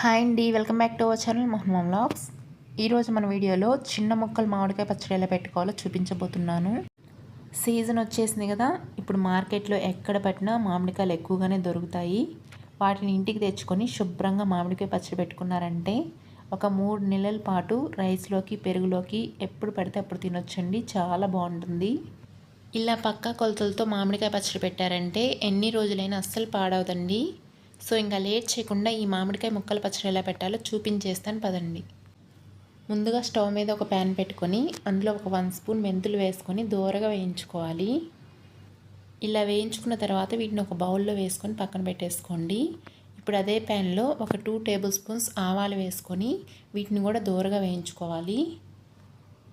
Hi అండి welcome back to our channel Mohan vlogs. ఈరోజు మన వీడియోలో చిన్న ముక్కలు మామిడికాయ పచ్చడి ఎలా పెట్టుకోవాలో చూపించబోతున్నాను. సీజన్ వచ్చేసింది కదా ఇప్పుడు మార్కెట్లో ఎక్కడ పట్టినా మామిడికాయలు ఎక్కువగానే దొరుకుతాయి. వాటిని ఇంటికి తెచ్చుకొని శుభ్రంగా మామిడికాయ పచ్చడి పెట్టుకున్నారంటే ఒక మూడు నెలల పాటు రైస్లోకి పెరుగులోకి ఎప్పుడు పడితే అప్పుడు తినొచ్చండి చాలా బాగుంటుంది. ఇలా పక్కా కొలతలతో మామిడికాయ పచ్చడి పెట్టారంటే ఎన్ని రోజులైనా అస్సలు పాడవదండి. సో ఇంకా లేట్ చేయకుండా ఈ మామిడికాయ ముక్కల పచ్చడి ఎలా పెట్టాలో చూపించేస్తాను పదండి. ముందుగా స్టవ్ మీద ఒక ప్యాన్ పెట్టుకొని అందులో ఒక వన్ స్పూన్ మెంతులు వేసుకొని దూరగా వేయించుకోవాలి. ఇలా వేయించుకున్న తర్వాత వీటిని ఒక బౌల్లో వేసుకొని పక్కన పెట్టేసుకోండి. ఇప్పుడు అదే ప్యాన్లో ఒక టూ టేబుల్ స్పూన్స్ ఆవాలు వేసుకొని వీటిని కూడా దూరగా వేయించుకోవాలి.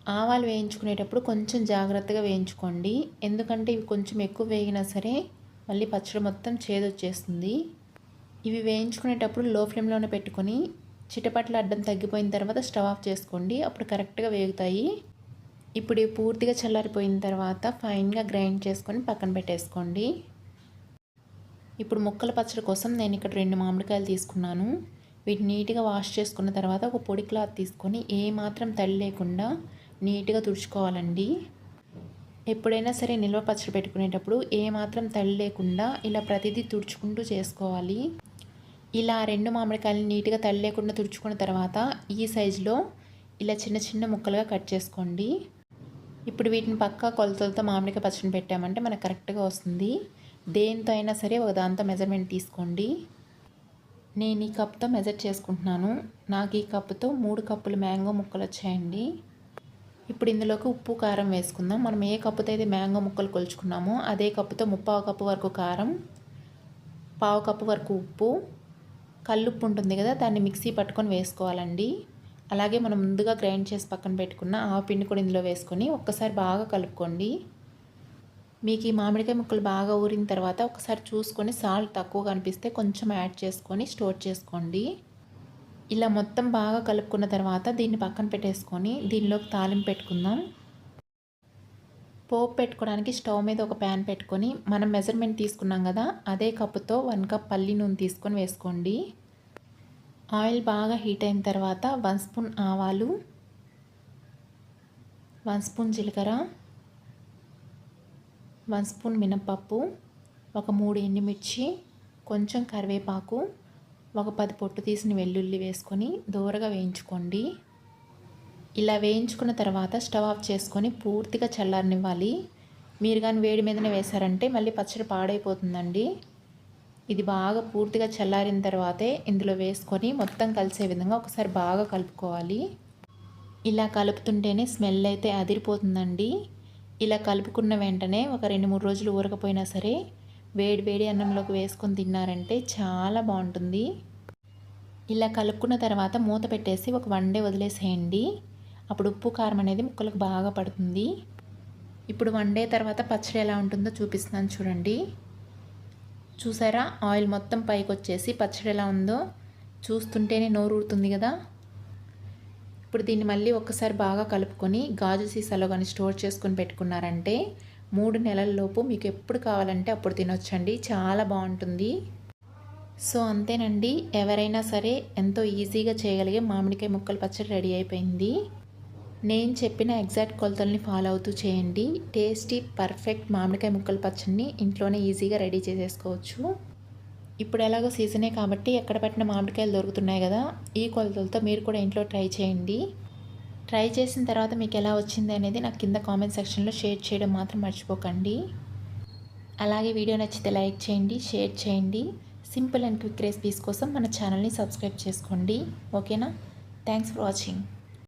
ఆవాలు వేయించుకునేటప్పుడు కొంచెం జాగ్రత్తగా వేయించుకోండి. ఎందుకంటే ఇవి కొంచెం ఎక్కువ వేగినా సరే మళ్ళీ పచ్చడి మొత్తం చేదొచ్చేస్తుంది. ఇవి వేయించుకునేటప్పుడు లో ఫ్లేమ్లోనే పెట్టుకొని చిటపట్ల అడ్డం తగ్గిపోయిన తర్వాత స్టవ్ ఆఫ్ చేసుకోండి. అప్పుడు కరెక్ట్గా వేగుతాయి. ఇప్పుడు పూర్తిగా చల్లారిపోయిన తర్వాత ఫైన్గా గ్రైండ్ చేసుకొని పక్కన పెట్టేసుకోండి. ఇప్పుడు ముక్కల పచ్చడి కోసం నేను ఇక్కడ రెండు మామిడికాయలు తీసుకున్నాను. వీటిని నీట్గా వాష్ చేసుకున్న తర్వాత ఒక పొడి క్లాత్ తీసుకొని ఏ మాత్రం తడి లేకుండా నీట్గా తుడుచుకోవాలండి. ఎప్పుడైనా సరే నిల్వ పచ్చడి పెట్టుకునేటప్పుడు ఏ మాత్రం తడి లేకుండా ఇలా ప్రతిదీ తుడుచుకుంటూ చేసుకోవాలి. ఇలా రెండు మామిడికాయలు నీట్గా తల్లి లేకుండా తుడుచుకున్న తర్వాత ఈ సైజులో ఇలా చిన్న చిన్న ముక్కలుగా కట్ చేసుకోండి. ఇప్పుడు వీటిని పక్క కొలతలతో మామిడికాయ పచ్చడి పెట్టామంటే మనకు కరెక్ట్గా వస్తుంది. దేంతో అయినా సరే ఒక దాంతో మెజర్మెంట్ తీసుకోండి. నేను ఈ కప్తో మెజర్ చేసుకుంటున్నాను. నాకు ఈ కప్తో మూడు కప్పులు మ్యాంగో ముక్కలు వచ్చాయండి. ఇప్పుడు ఇందులోకి ఉప్పు కారం వేసుకుందాం. మనం ఏ కప్పుతో అయితే మ్యాంగో ముక్కలు కొలుచుకున్నామో అదే కప్పుతో ముప్పావు కప్పు వరకు కారం పావు కప్పు వరకు ఉప్పు కల్లుప్పు ఉంటుంది కదా దాన్ని మిక్సీ పట్టుకొని వేసుకోవాలండి. అలాగే మనం ముందుగా గ్రైండ్ చేసి పక్కన పెట్టుకున్న ఆ పిండి కూడా ఇందులో వేసుకొని ఒక్కసారి బాగా కలుపుకోండి. మీకు ఈ మామిడికాయ ముక్కలు బాగా ఊరిన తర్వాత ఒకసారి చూసుకొని సాల్ట్ తక్కువ కనిపిస్తే కొంచెం యాడ్ చేసుకొని స్టోర్ చేసుకోండి. ఇలా మొత్తం బాగా కలుపుకున్న తర్వాత దీన్ని పక్కన పెట్టేసుకొని దీనిలోకి తాలింపు పెట్టుకుందాం. పోపు పెట్టుకోవడానికి స్టవ్ మీద ఒక ప్యాన్ పెట్టుకొని మనం మెజర్మెంట్ తీసుకున్నాం కదా అదే కప్పుతో వన్ కప్ పల్లి నూనె తీసుకొని వేసుకోండి. ఆయిల్ బాగా హీట్ అయిన తర్వాత వన్ స్పూన్ ఆవాలు వన్ స్పూన్ జీలకర్ర వన్ స్పూన్ మినపప్పు ఒక మూడు ఎండుమిర్చి కొంచెం కరివేపాకు ఒక పది పొట్టు తీసిన వెల్లుల్లి వేసుకొని దూరగా వేయించుకోండి. ఇలా వేయించుకున్న తర్వాత స్టవ్ ఆఫ్ చేసుకొని పూర్తిగా చల్లారనివ్వాలి. మీరు కానీ వేడి మీదనే వేశారంటే మళ్ళీ పచ్చడి పాడైపోతుందండి. ఇది బాగా పూర్తిగా చల్లారిన తర్వాతే ఇందులో వేసుకొని మొత్తం కలిసే విధంగా ఒకసారి బాగా కలుపుకోవాలి. ఇలా కలుపుతుంటేనే స్మెల్ అయితే అదిరిపోతుందండి. ఇలా కలుపుకున్న వెంటనే ఒక రెండు మూడు రోజులు ఊరకపోయినా సరే వేడి వేడి అన్నంలోకి వేసుకొని తిన్నారంటే చాలా బాగుంటుంది. ఇలా కలుపుకున్న తర్వాత మూత పెట్టేసి ఒక వన్ డే వదిలేసేయండి. అప్పుడు ఉప్పు కారం అనేది ముక్కలకు బాగా పడుతుంది. ఇప్పుడు వన్ డే తర్వాత పచ్చడి ఎలా ఉంటుందో చూపిస్తున్నాను చూడండి. చూసారా? ఆయిల్ మొత్తం పైకి వచ్చేసి పచ్చడి ఎలా ఉందో చూస్తుంటేనే నోరు ఊరుతుంది కదా. ఇప్పుడు దీన్ని మళ్ళీ ఒక్కసారి బాగా కలుపుకొని గాజు సీసాలో కానీ స్టోర్ చేసుకొని పెట్టుకున్నారంటే మూడు నెలల్లోపు మీకు ఎప్పుడు కావాలంటే అప్పుడు తినొచ్చండి. చాలా బాగుంటుంది. సో అంతేనండి. ఎవరైనా సరే ఎంతో ఈజీగా చేయగలిగే మామిడికాయ ముక్కలు పచ్చడి రెడీ అయిపోయింది. నేను చెప్పిన ఎగ్జాక్ట్ కొలతల్ని ఫాలో అవుతూ చేయండి. టేస్టీ పర్ఫెక్ట్ మామిడికాయ ముక్కల పచ్చడిని ఇంట్లోనే ఈజీగా రెడీ చేసేసుకోవచ్చు. ఇప్పుడు ఎలాగో సీజనే కాబట్టి ఎక్కడ పట్టిన మామిడికాయలు దొరుకుతున్నాయి కదా ఈ కొలతలతో మీరు కూడా ఇంట్లో ట్రై చేయండి. ట్రై చేసిన తర్వాత మీకు ఎలా వచ్చింది అనేది నాకు కింద కామెంట్ సెక్షన్లో షేర్ చేయడం మాత్రం మర్చిపోకండి. అలాగే వీడియో నచ్చితే లైక్ చేయండి షేర్ చేయండి. సింపుల్ అండ్ క్విక్ రెసిపీస్ కోసం మన ఛానల్ని సబ్స్క్రైబ్ చేసుకోండి. ఓకేనా? Thanks for watching.